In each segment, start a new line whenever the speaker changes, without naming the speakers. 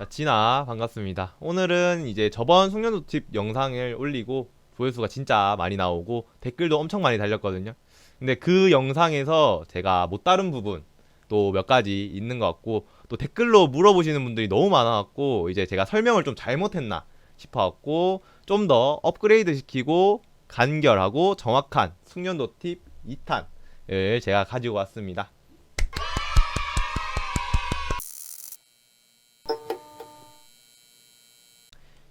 자, 진아 반갑습니다. 오늘은 이제 저번 숙련도 팁 영상을 올리고 조회수가 진짜 많이 나오고 댓글도 엄청 많이 달렸거든요. 근데 그 영상에서 제가 못 다룬 부분 또 몇 가지 있는 것 같고 또 댓글로 물어보시는 분들이 너무 많아갖고 이제 제가 설명을 좀 잘못했나 싶어갖고 좀 더 업그레이드 시키고 간결하고 정확한 숙련도 팁 2탄을 제가 가지고 왔습니다.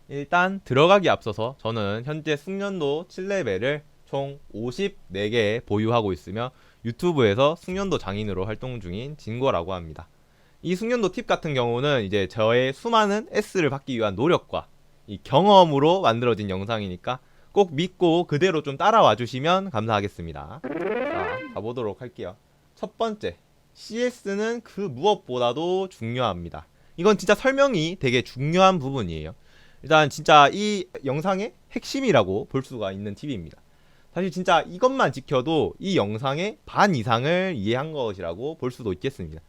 일단 들어가기 앞서서 저는 현재 숙련도 7레벨을 총 54개 보유하고 있으며 유튜브에서 숙련도 장인으로 활동 중인 진거라고 합니다. 이 숙련도 팁 같은 경우는 이제 저의 수많은 S를 받기 위한 노력과 이 경험으로 만들어진 영상이니까 꼭 믿고 그대로 좀 따라와 주시면 감사하겠습니다. 자, 가보도록 할게요. 첫 번째, CS는 그 무엇보다도 중요합니다. 이건 진짜 설명이 되게 중요한 부분이에요. 일단 진짜 이 영상의 핵심이라고 볼 수가 있는 팁입니다. 사실 진짜 이것만 지켜도 이 영상의 반 이상을 이해한 것이라고 볼 수도 있겠습니다.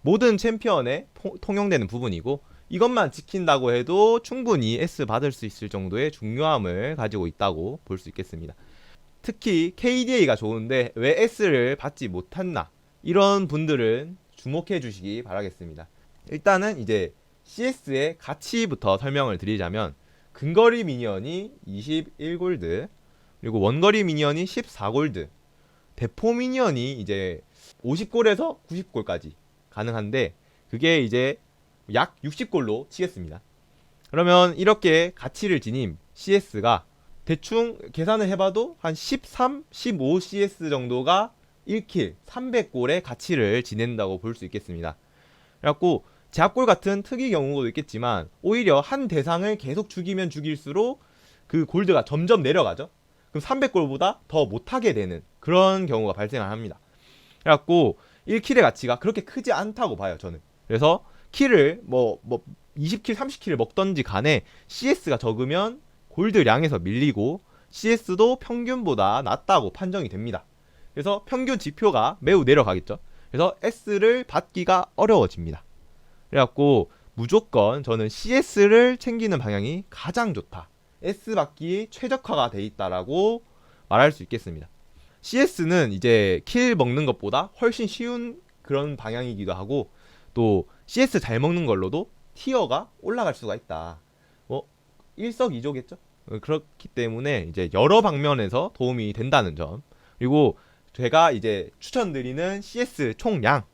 모든 챔피언에 포- 통용되는 부분이고 이것만 지킨다고 해도 충분히 S 받을 수 있을 정도의 중요함을 가지고 있다고 볼 수 있겠습니다. 특히 KDA가 좋은데 왜 S를 받지 못했나 이런 분들은 주목해 주시기 바라겠습니다. 일단은 이제 CS의 가치부터 설명을 드리자면 근거리 미니언이 21골드 그리고 원거리 미니언이 14골드 대포 미니언이 이제 50골에서 90골까지 가능한데 그게 이제 약 60골로 치겠습니다. 그러면 이렇게 가치를 지닌 CS가 대충 계산을 해봐도 한 13, 15 CS 정도가 1킬 300골의 가치를 지낸다고 볼 수 있겠습니다. 그래갖고 제압골 같은 특이 경우도 있겠지만 오히려 한 대상을 계속 죽이면 죽일수록 그 골드가 점점 내려가죠. 그럼 300골보다 더 못하게 되는 그런 경우가 발생을 합니다. 그래갖고 1킬의 가치가 그렇게 크지 않다고 봐요, 저는. 그래서 킬을 뭐, 뭐 20킬, 30킬을 먹던지 간에 CS가 적으면 골드량에서 밀리고 CS도 평균보다 낮다고 판정이 됩니다. 그래서 평균 지표가 매우 내려가겠죠. 그래서 S를 받기가 어려워집니다. 그래갖고 무조건 저는 CS를 챙기는 방향이 가장 좋다. S 받기 최적화가 돼 있다라고 말할 수 있겠습니다. CS는 이제 킬 먹는 것보다 훨씬 쉬운 그런 방향이기도 하고 또 CS 잘 먹는 걸로도 티어가 올라갈 수가 있다. 뭐 일석이조겠죠. 어, 그렇기 때문에 이제 여러 방면에서 도움이 된다는 점. 그리고 제가 이제 추천드리는 CS 총량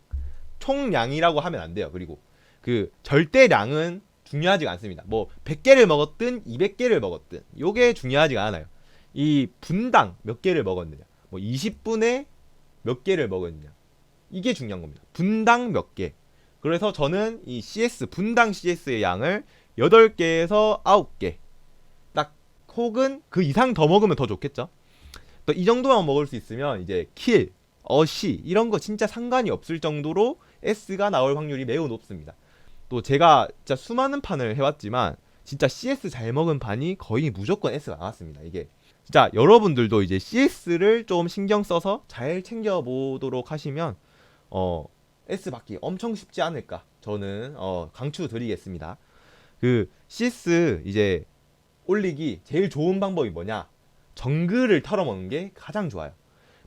총량이라고 하면 안 돼요. 그리고 그 절대량은 중요하지가 않습니다. 뭐 100개를 먹었든 200개를 먹었든 요게 중요하지가 않아요. 이 분당 몇 개를 먹었느냐. 뭐 20분에 몇 개를 먹었느냐. 이게 중요한 겁니다. 분당 몇 개. 그래서 저는 이 CS 분당 CS의 양을 8개에서 9개. 딱 혹은 그 이상 더 먹으면 더 좋겠죠. 또 이 정도만 먹을 수 있으면 이제 킬, 어시 이런 거 진짜 상관이 없을 정도로 S가 나올 확률이 매우 높습니다. 또 제가 진짜 수많은 판을 해왔지만 진짜 CS 잘 먹은 판이 거의 무조건 S가 나왔습니다. 이게 진짜 여러분들도 이제 CS를 좀 신경 써서 잘 챙겨 보도록 하시면 어 S 받기 엄청 쉽지 않을까 저는 어 강추 드리겠습니다. 그 CS 이제 올리기 제일 좋은 방법이 뭐냐? 정글을 털어먹는 게 가장 좋아요.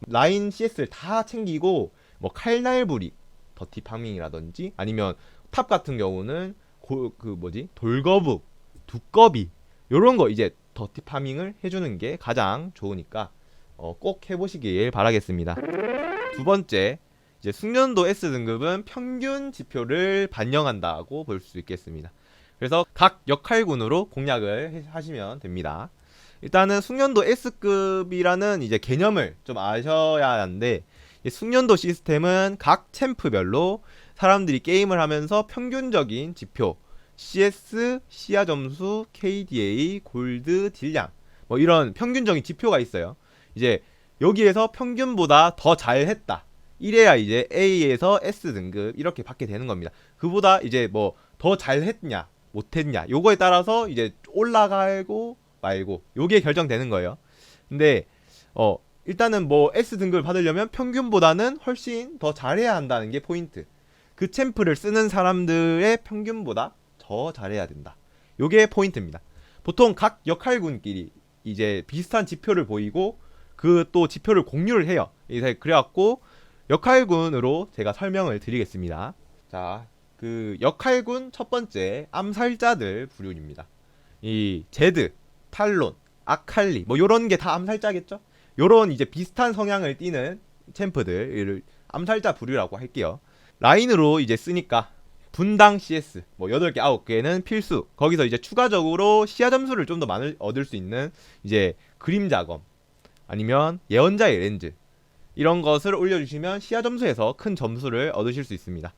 라인 CS를 다 챙기고 뭐 칼날부리 더티 파밍이라든지 아니면 탑 같은 경우는 고, 그 뭐지 돌거북 두꺼비 요런 거 이제 더티 파밍을 해주는 게 가장 좋으니까 어, 꼭 해보시길 바라겠습니다. 두 번째 이제 숙련도 S 등급은 평균 지표를 반영한다고 볼 수 있겠습니다. 그래서 각 역할군으로 공략을 해- 하시면 됩니다. 일단은 숙련도 S급이라는 이제 개념을 좀 아셔야 하는데 이 숙련도 시스템은 각 챔프별로 사람들이 게임을 하면서 평균적인 지표 CS, 시야 점수, KDA, 골드, 딜량 뭐 이런 평균적인 지표가 있어요. 이제 여기에서 평균보다 더 잘했다. 이래야 이제 A에서 S 등급 이렇게 받게 되는 겁니다. 그보다 이제 뭐 더 잘했냐 못했냐 요거에 따라서 이제 올라가고 말고 요게 결정되는 거예요. 근데 어 일단은 뭐 S 등급을 받으려면 평균보다는 훨씬 더 잘해야 한다는 게 포인트. 그 챔프를 쓰는 사람들의 평균보다 더 잘해야 된다. 요게 포인트입니다. 보통 각 역할군끼리 이제 비슷한 지표를 보이고 그 또 지표를 공유를 해요. 이제 그래갖고 역할군으로 제가 설명을 드리겠습니다. 자, 그 역할군 첫 번째 암살자들 부류입니다. 이 제드, 탈론, 아칼리 뭐 요런 게 다 암살자겠죠? 요런 이제 비슷한 성향을 띠는 챔프들을 암살자 부류라고 할게요. 라인으로 이제 쓰니까 분당 CS 뭐 8개 9개는 필수. 거기서 이제 추가적으로 시야 점수를 좀 더 많이 얻을 수 있는 이제 그림 작업 아니면 예언자의 렌즈 이런 것을 올려주시면 시야 점수에서 큰 점수를 얻으실 수 있습니다.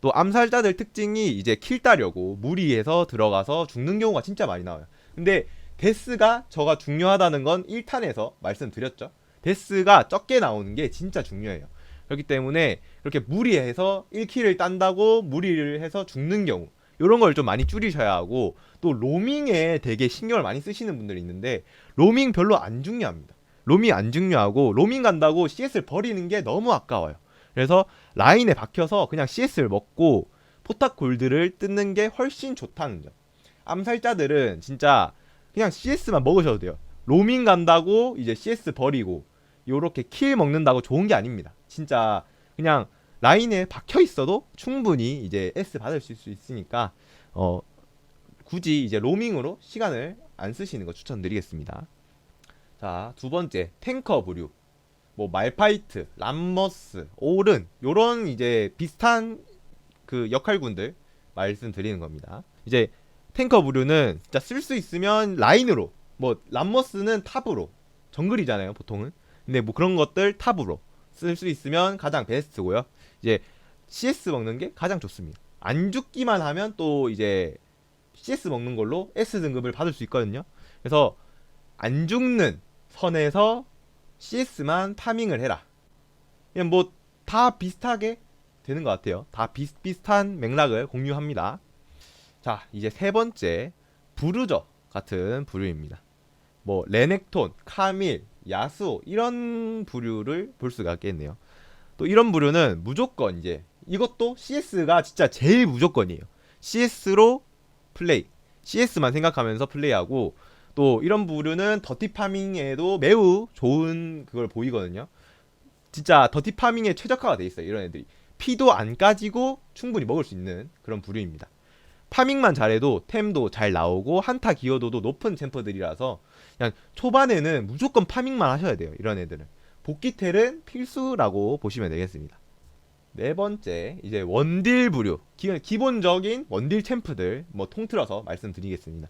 또 암살자들 특징이 이제 킬 따려고 무리해서 들어가서 죽는 경우가 진짜 많이 나와요. 근데 데스가 저가 중요하다는 건 1탄에서 말씀드렸죠. 데스가 적게 나오는 게 진짜 중요해요. 그렇기 때문에 그렇게 무리해서 1킬을 딴다고 무리를 해서 죽는 경우 이런 걸 좀 많이 줄이셔야 하고 또 로밍에 되게 신경을 많이 쓰시는 분들이 있는데 로밍 별로 안 중요합니다. 로밍 안 중요하고 로밍 간다고 CS를 버리는 게 너무 아까워요. 그래서 라인에 박혀서 그냥 CS를 먹고 포탑 골드를 뜯는 게 훨씬 좋다는 점. 암살자들은 진짜 그냥 CS만 먹으셔도 돼요. 로밍 간다고 이제 CS 버리고 요렇게 킬 먹는다고 좋은 게 아닙니다. 진짜 그냥 라인에 박혀 있어도 충분히 이제 S 받을 수 있으니까 어 굳이 이제 로밍으로 시간을 안 쓰시는 거 추천드리겠습니다. 자, 두 번째 탱커 부류. 뭐 말파이트, 람머스, 오른 요런 이제 비슷한 그 역할군들 말씀드리는 겁니다. 이제 탱커 부류는 진짜 쓸 수 있으면 라인으로 뭐 람머스는 탑으로 정글이잖아요, 보통은. 근데 뭐 그런 것들 탑으로 쓸 수 있으면 가장 베스트고요. 이제 CS 먹는 게 가장 좋습니다. 안 죽기만 하면 또 이제 CS 먹는 걸로 S 등급을 받을 수 있거든요. 그래서 안 죽는 선에서 CS만 파밍을 해라. 그냥 뭐 다 비슷하게 되는 것 같아요. 다 비슷비슷한 맥락을 공유합니다. 자, 이제 세 번째 부르저 같은 부류입니다. 뭐 레넥톤, 카밀, 야수 이런 부류를 볼 수가 있겠네요. 또 이런 부류는 무조건 이제 이것도 CS가 진짜 제일 무조건이에요. CS로 플레이, CS만 생각하면서 플레이하고 또 이런 부류는 더티 파밍에도 매우 좋은 그걸 보이거든요. 진짜 더티 파밍에 최적화가 돼 있어요. 이런 애들이 피도 안 까지고 충분히 먹을 수 있는 그런 부류입니다. 파밍만 잘해도 템도 잘 나오고 한타 기여도도 높은 챔퍼들이라서 그냥 초반에는 무조건 파밍만 하셔야 돼요. 이런 애들은 복귀텔은 필수라고 보시면 되겠습니다. 네 번째 이제 원딜 부류 기, 기본적인 원딜 챔프들 뭐 통틀어서 말씀드리겠습니다.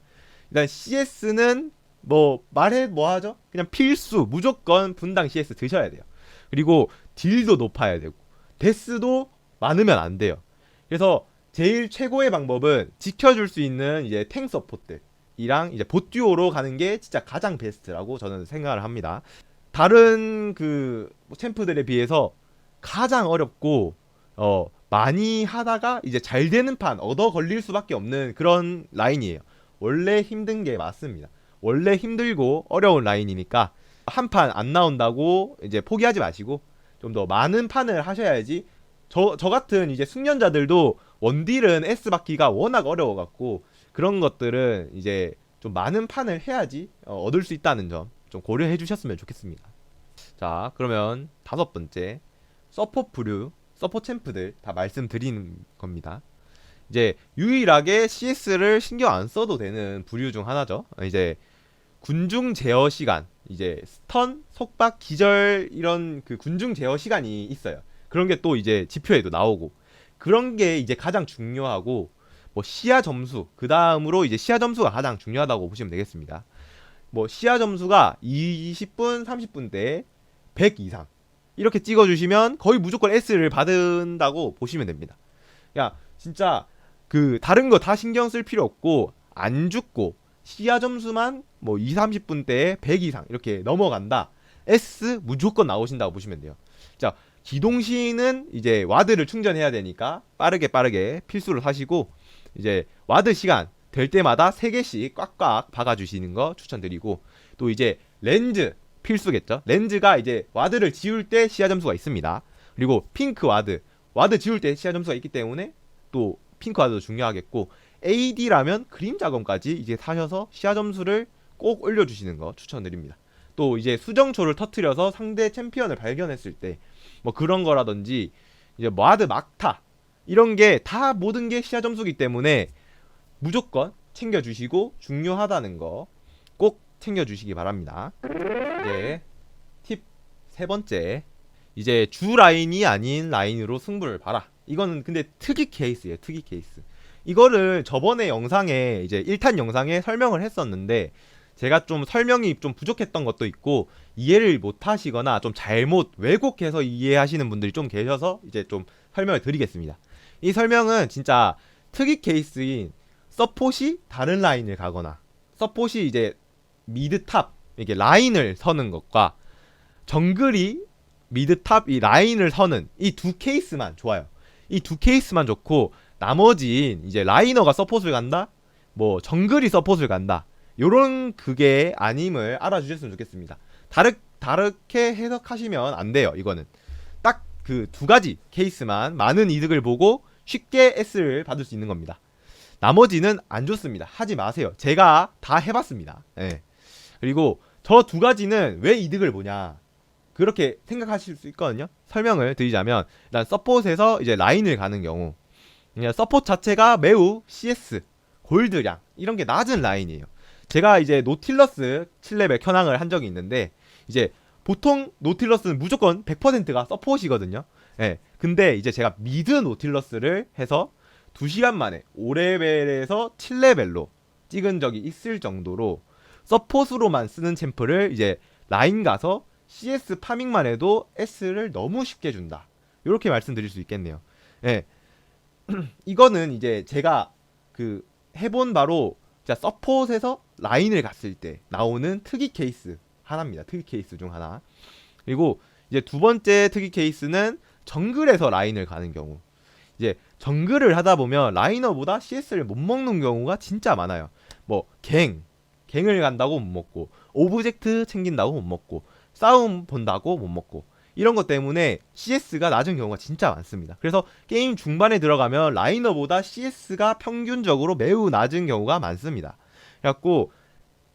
일단 CS는 뭐 말해 뭐 하죠? 그냥 필수 무조건 분당 CS 드셔야 돼요. 그리고 딜도 높아야 되고 데스도 많으면 안 돼요. 그래서 제일 최고의 방법은 지켜줄 수 있는 이제 탱 서포트 이랑 이제 보듀오로 가는 게 진짜 가장 베스트라고 저는 생각을 합니다. 다른 그 챔프들에 비해서 가장 어렵고 어 많이 하다가 이제 잘 되는 판 얻어 걸릴 수밖에 없는 그런 라인이에요. 원래 힘든 게 맞습니다. 원래 힘들고 어려운 라인이니까 한 판 안 나온다고 이제 포기하지 마시고 좀 더 많은 판을 하셔야지 저, 저 같은 이제 숙련자들도 원딜은 S 받기가 워낙 어려워 갖고 그런 것들은 이제 좀 많은 판을 해야지 어, 얻을 수 있다는 점 좀 고려해 주셨으면 좋겠습니다. 자, 그러면 다섯 번째 서포 부류, 서포 챔프들 다 말씀드리는 겁니다. 이제 유일하게 CS를 신경 안 써도 되는 부류 중 하나죠. 이제 군중 제어 시간, 이제 스턴, 속박, 기절 이런 그 군중 제어 시간이 있어요. 그런 게 또 이제 지표에도 나오고 그런 게 이제 가장 중요하고 뭐 시야 점수 그 다음으로 이제 시야 점수가 가장 중요하다고 보시면 되겠습니다. 뭐 시야 점수가 20분, 30분대 100 이상 이렇게 찍어주시면 거의 무조건 S를 받은다고 보시면 됩니다. 야 진짜 그 다른 거 다 신경 쓸 필요 없고 안 죽고 시야 점수만 뭐 2, 30분대에 100 이상 이렇게 넘어간다. S 무조건 나오신다고 보시면 돼요. 자 기동 시는 이제 와드를 충전해야 되니까 빠르게 빠르게 필수로 사시고 이제 와드 시간 될 때마다 3개씩 꽉꽉 박아주시는 거 추천드리고 또 이제 렌즈 필수겠죠. 렌즈가 이제 와드를 지울 때 시야 점수가 있습니다. 그리고 핑크 와드 와드 지울 때 시야 점수가 있기 때문에 또 핑크 와드도 중요하겠고 AD라면 그림 작업까지 이제 사셔서 시야 점수를 꼭 올려주시는 거 추천드립니다. 또 이제 수정초를 터트려서 상대 챔피언을 발견했을 때 뭐 그런 거라든지 이제 마드 막타 이런 게 다 모든 게 시야 점수기 때문에 무조건 챙겨주시고 중요하다는 거 꼭 챙겨주시기 바랍니다. 이제 팁 세 번째 이제 주 라인이 아닌 라인으로 승부를 봐라. 이거는 근데 특이 케이스예요. 특이 케이스. 이거를 저번에 영상에 이제 1탄 영상에 설명을 했었는데 제가 좀 설명이 좀 부족했던 것도 있고 이해를 못 하시거나 좀 잘못 왜곡해서 이해하시는 분들이 좀 계셔서 이제 좀 설명을 드리겠습니다. 이 설명은 진짜 특이 케이스인 서폿이 다른 라인을 가거나 서폿이 이제 미드 탑 이렇게 라인을 서는 것과 정글이 미드 탑 이 라인을 서는 이 두 케이스만 좋아요. 이 두 케이스만 좋고 나머지인 이제 라이너가 서폿을 간다, 뭐 정글이 서폿을 간다. 요런 그게 아님을 알아주셨으면 좋겠습니다. 다르 다르게 해석하시면 안 돼요. 이거는 딱 그 두 가지 케이스만 많은 이득을 보고 쉽게 S를 받을 수 있는 겁니다. 나머지는 안 좋습니다. 하지 마세요. 제가 다 해봤습니다. 예. 그리고 저 두 가지는 왜 이득을 보냐? 그렇게 생각하실 수 있거든요. 설명을 드리자면 일단 서폿에서 이제 라인을 가는 경우 그냥 서폿 자체가 매우 CS 골드량 이런 게 낮은 라인이에요. 제가 이제 노틸러스 7레벨 켜낭을 한 적이 있는데 이제 보통 노틸러스는 무조건 100%가 서폿이거든요. 예. 근데 이제 제가 미드 노틸러스를 해서 2시간 만에 5레벨에서 7레벨로 찍은 적이 있을 정도로 서폿으로만 쓰는 챔프를 이제 라인 가서 CS 파밍만 해도 S를 너무 쉽게 준다. 이렇게 말씀드릴 수 있겠네요. 예. 이거는 이제 제가 그 해본 바로 자 서폿에서 라인을 갔을 때 나오는 특이 케이스 하나입니다. 특이 케이스 중 하나. 그리고 이제 두 번째 특이 케이스는 정글에서 라인을 가는 경우. 이제 정글을 하다 보면 라이너보다 CS를 못 먹는 경우가 진짜 많아요. 뭐 갱, 갱을 간다고 못 먹고 오브젝트 챙긴다고 못 먹고 싸움 본다고 못 먹고 이런 것 때문에 CS가 낮은 경우가 진짜 많습니다. 그래서 게임 중반에 들어가면 라이너보다 CS가 평균적으로 매우 낮은 경우가 많습니다. 그래갖고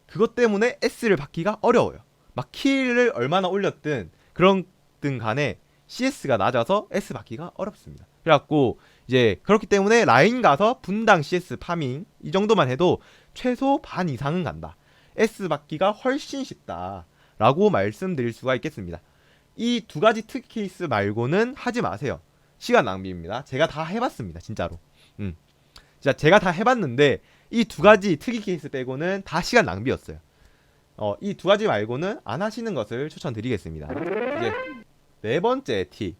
그것 때문에 S를 받기가 어려워요. 막 킬을 얼마나 올렸든 그런 든 간에 CS가 낮아서 S 받기가 어렵습니다. 그래갖고 이제 그렇기 때문에 라인 가서 분당 CS 파밍 이 정도만 해도 최소 반 이상은 간다. S 받기가 훨씬 쉽다라고 말씀드릴 수가 있겠습니다. 이 두 가지 특 케이스 말고는 하지 마세요. 시간 낭비입니다. 제가 다 해봤습니다. 진짜로. 음. 진짜 제가 다 해봤는데 이 두 가지 특이 케이스 빼고는 다 시간 낭비였어요. 어, 이 두 가지 말고는 안 하시는 것을 추천드리겠습니다. 이제 네 번째 팁.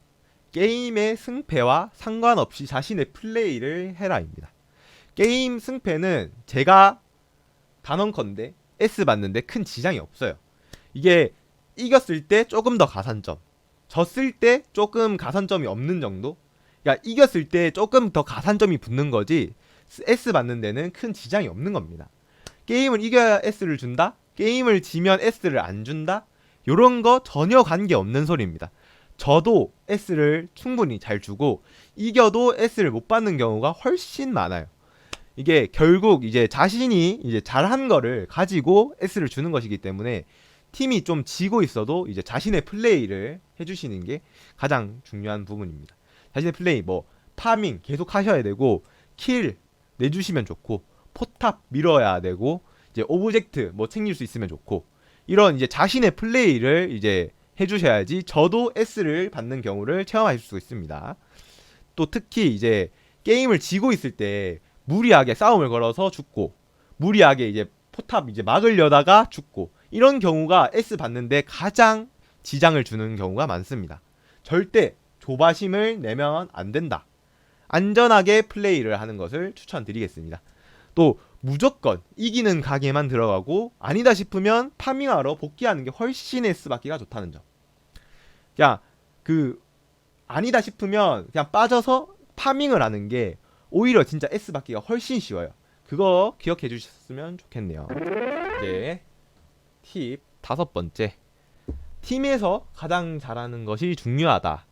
게임의 승패와 상관없이 자신의 플레이를 해라입니다. 게임 승패는 제가 단언컨대 S 받는데 큰 지장이 없어요. 이게 이겼을 때 조금 더 가산점, 졌을 때 조금 가산점이 없는 정도? 그러니까 이겼을 때 조금 더 가산점이 붙는 거지 S 받는 데는 큰 지장이 없는 겁니다. 게임을 이겨야 S를 준다? 게임을 지면 S를 안 준다? 요런 거 전혀 관계 없는 소리입니다. 저도 S를 충분히 잘 주고 이겨도 S를 못 받는 경우가 훨씬 많아요. 이게 결국 이제 자신이 이제 잘한 거를 가지고 S를 주는 것이기 때문에 팀이 좀 지고 있어도 이제 자신의 플레이를 해주시는 게 가장 중요한 부분입니다. 자신의 플레이 뭐 파밍 계속 하셔야 되고 킬 내주시면 좋고 포탑 밀어야 되고 이제 오브젝트 뭐 챙길 수 있으면 좋고 이런 이제 자신의 플레이를 이제 해주셔야지 저도 S를 받는 경우를 체험하실 수 있습니다. 또 특히 이제 게임을 지고 있을 때 무리하게 싸움을 걸어서 죽고 무리하게 이제 포탑 이제 막으려다가 죽고 이런 경우가 S 받는데 가장 지장을 주는 경우가 많습니다. 절대 조바심을 내면 안 된다. 안전하게 플레이를 하는 것을 추천드리겠습니다. 또 무조건 이기는 가게만 들어가고 아니다 싶으면 파밍하러 복귀하는 게 훨씬 S 받기가 좋다는 점. 그냥 그 아니다 싶으면 그냥 빠져서 파밍을 하는 게 오히려 진짜 S 받기가 훨씬 쉬워요. 그거 기억해 주셨으면 좋겠네요. 이제 팁 다섯 번째. 팀에서 가장 잘하는 것이 중요하다.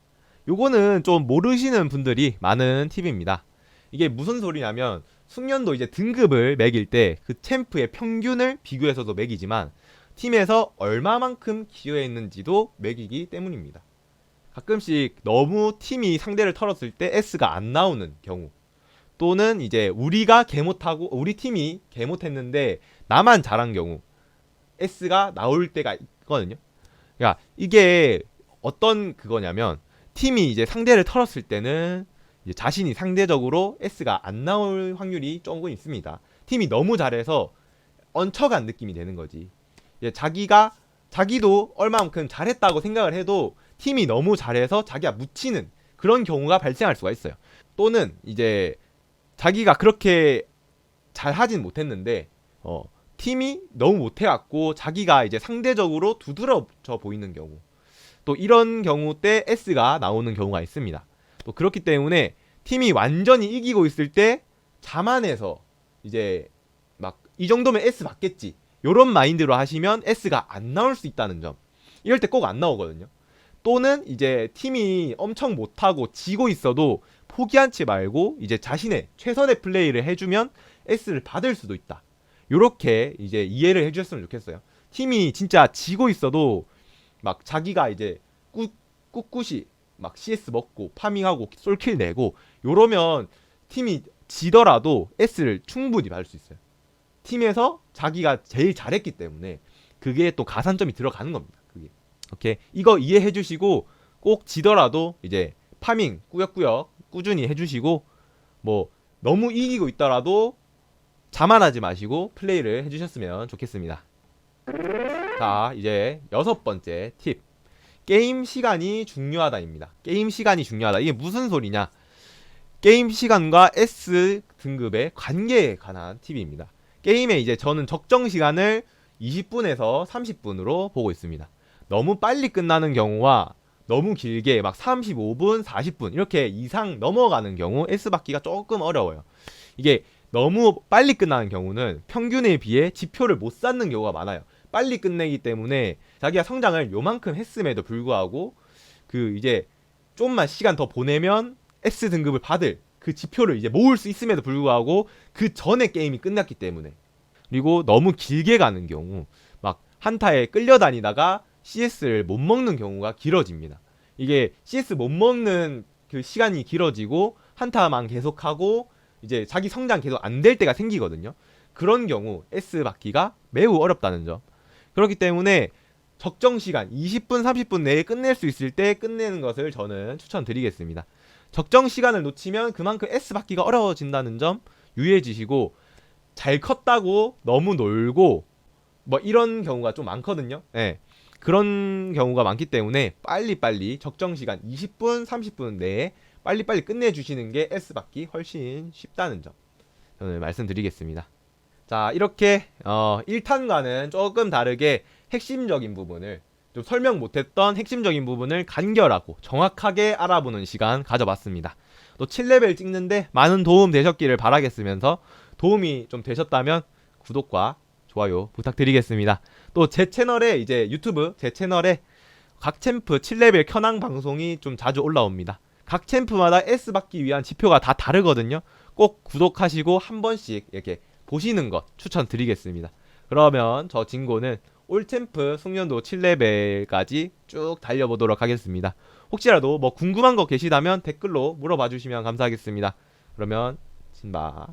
요거는 좀 모르시는 분들이 많은 팁입니다. 이게 무슨 소리냐면 숙련도 이제 등급을 매길 때 그 챔프의 평균을 비교해서도 매기지만 팀에서 얼마만큼 기여했는지도 매기기 때문입니다. 가끔씩 너무 팀이 상대를 털었을 때 S가 안 나오는 경우 또는 이제 우리가 개 못하고 우리 팀이 개 못했는데 나만 잘한 경우 S가 나올 때가 있거든요. 그러니까 이게 어떤 그거냐면 팀이 이제 상대를 털었을 때는 이제 자신이 상대적으로 S가 안 나올 확률이 조금 있습니다. 팀이 너무 잘해서 얹혀간 느낌이 되는 거지. 이제 자기가 자기도 얼마만큼 잘했다고 생각을 해도 팀이 너무 잘해서 자기가 묻히는 그런 경우가 발생할 수가 있어요. 또는 이제 자기가 그렇게 잘 하진 못했는데 어, 팀이 너무 못해갖고 자기가 이제 상대적으로 두드러져 보이는 경우 또 이런 경우 때 S가 나오는 경우가 있습니다. 또 그렇기 때문에 팀이 완전히 이기고 있을 때 자만해서 이제 막 이 정도면 S 받겠지 요런 마인드로 하시면 S가 안 나올 수 있다는 점 이럴 때 꼭 안 나오거든요. 또는 이제 팀이 엄청 못하고 지고 있어도 포기하지 말고 이제 자신의 최선의 플레이를 해주면 S를 받을 수도 있다. 요렇게 이제 이해를 해주셨으면 좋겠어요. 팀이 진짜 지고 있어도 막 자기가 이제 꾸, 꿋꿋이 막 CS 먹고 파밍하고 솔킬 내고 요러면 팀이 지더라도 S를 충분히 받을 수 있어요. 팀에서 자기가 제일 잘했기 때문에 그게 또 가산점이 들어가는 겁니다. 그게. 오케이. 이거 이해해 주시고 꼭 지더라도 이제 파밍 꾸역꾸역 꾸준히 해 주시고 뭐 너무 이기고 있더라도 자만하지 마시고 플레이를 해 주셨으면 좋겠습니다. 자, 이제 여섯 번째 팁. 게임 시간이 중요하다입니다. 게임 시간이 중요하다. 이게 무슨 소리냐? 게임 시간과 S 등급의 관계에 관한 팁입니다. 게임에 이제 저는 적정 시간을 20분에서 30분으로 보고 있습니다. 너무 빨리 끝나는 경우와 너무 길게 막 35분, 40분 이렇게 이상 넘어가는 경우 S 받기가 조금 어려워요. 이게 너무 빨리 끝나는 경우는 평균에 비해 지표를 못 쌓는 경우가 많아요. 빨리 끝내기 때문에 자기가 성장을 요만큼 했음에도 불구하고 그 이제 좀만 시간 더 보내면 S 등급을 받을 그 지표를 이제 모을 수 있음에도 불구하고 그 전에 게임이 끝났기 때문에 그리고 너무 길게 가는 경우 막 한타에 끌려다니다가 CS를 못 먹는 경우가 길어집니다. 이게 CS 못 먹는 그 시간이 길어지고 한타만 계속하고 이제 자기 성장 계속 안 될 때가 생기거든요. 그런 경우 S 받기가 매우 어렵다는 점. 그렇기 때문에 적정 시간 20분 30분 내에 끝낼 수 있을 때 끝내는 것을 저는 추천드리겠습니다. 적정 시간을 놓치면 그만큼 S 받기가 어려워진다는 점 유의해 주시고 잘 컸다고 너무 놀고 뭐 이런 경우가 좀 많거든요. 예. 그런 경우가 많기 때문에 빨리빨리 적정 시간 20분 30분 내에 빨리빨리 끝내 주시는 게 S 받기 훨씬 쉽다는 점 오늘 말씀드리겠습니다. 자, 이렇게 어 1탄과는 조금 다르게 핵심적인 부분을 좀 설명 못했던 핵심적인 부분을 간결하고 정확하게 알아보는 시간 가져봤습니다. 또 7레벨 찍는데 많은 도움 되셨기를 바라겠으면서 도움이 좀 되셨다면 구독과 좋아요 부탁드리겠습니다. 또 제 채널에 이제 유튜브 제 채널에 각 챔프 7레벨 켜낭 방송이 좀 자주 올라옵니다. 각 챔프마다 S 받기 위한 지표가 다 다르거든요. 꼭 구독하시고 한 번씩 이렇게 보시는 것 추천드리겠습니다. 그러면 저 진고는 올챔프 숙련도 7레벨까지 쭉 달려보도록 하겠습니다. 혹시라도 뭐 궁금한 거 계시다면 댓글로 물어봐 주시면 감사하겠습니다. 그러면 진바